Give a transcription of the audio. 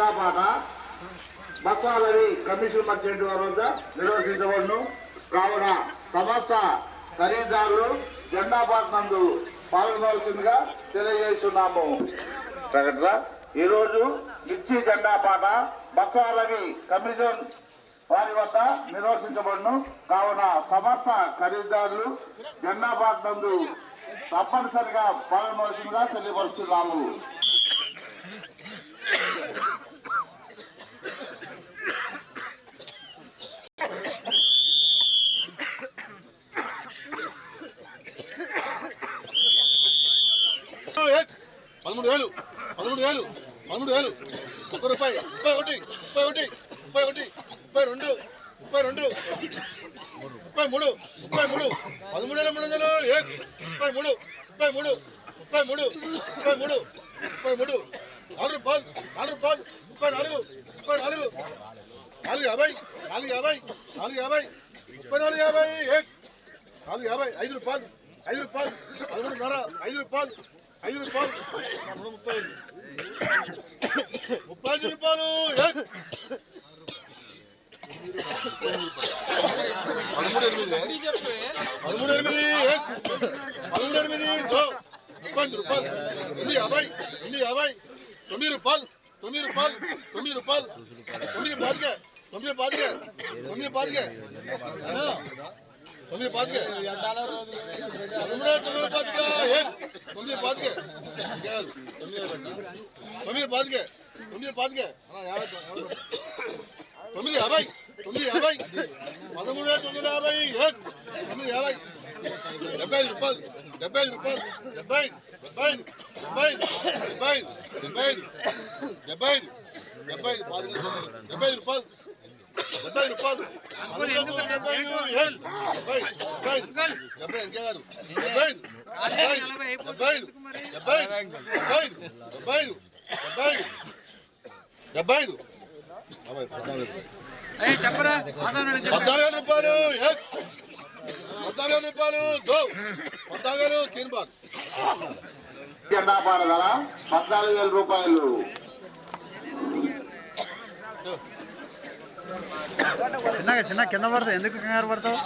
జెండా పాట బస్సాలని commission merchant వారి వద్ద నిర్వహించబడును. కావున సమస్త ఖరీదారులు జెండా నందు పాల్గొనవలసిందిగా తెలియజేస్తున్నాము. ప్రకటన ఈరోజు మిర్చి జెండా పాట బస్సాలని కమిషన్ వారి వద్ద నిర్వహించబడును. కావున సమస్త ఖరీదారులు జెండా నందు తప్పనిసరిగా పాల్గొనవలసిందిగా తెలియపరుస్తున్నాము పదమూడు వేలు పదమూడు వేలు పదమూడు వేలు. ఒక రూపాయి ముప్పై ఒకటి ముప్పై ఒకటి ముప్పై ఒకటి ముప్పై రెండు ముప్పై రెండు ముప్పై మూడు ముప్పై మూడు పదమూడు వేల మూడు వందలు ఏ ముప్పై మూడు ముప్పై మూడు ముప్పై మూడు ముప్పై మూడు ముప్పై మూడు నాలుగు రూపాయలు నాలుగు రూపాయలు ముప్పై నాలుగు ముప్పై నాలుగు నాలుగు యాభై నాలుగు యాభై నాలుగు యాభై ముప్పై నాలుగు యాభై ఏ నాలుగు యాభై ఐదు రూపాయలు ఐదు రూపాయలు పదమూడున్నర ఐదు రూపాయలు ఐదు రూపాయలు పదమూడు ముప్పై ఐదు ముప్పై ఐదు రూపాయలు ఏ? పదమూడు ఎనిమిది పదమూడు ఎనిమిది ఏ? పదమూడు ఎనిమిది దో. ముప్పై ఐదు రూపాయలు ఎనిమిది యాభై ఎనిమిది యాభై తొమ్మిది రూపాయలు తొమ్మిది రూపాయలు తొమ్మిది రూపాయలు తొమ్మిది పాతిక తొమ్మిది పాతిక తొమ్మిది పాతిక తొమ్మిది పాతిక తొమ్మిది తొమ్మిది పాతిక तुमने बात के यार तुमने तुमने बात के तुमने बात के हाँ यार तुमने आ भाई। तुमने आ भाई। मदन मुड़े तुमने आ भाई, एक। तुमने आ भाई। Double double double double double double double double double double double double double చెప్పాలి డెబ్బై ఐదు డెబ్బై పద్నాలుగు వేల రూపాయలు. పద్నాలుగు రూపాయలు. పద్నాలుగు వేలు తిని పద్నాలుగు వేల రూపాయలు. చిన్నగా చిన్న కింద పడతావు ఎందుకు కంగారు పడతావు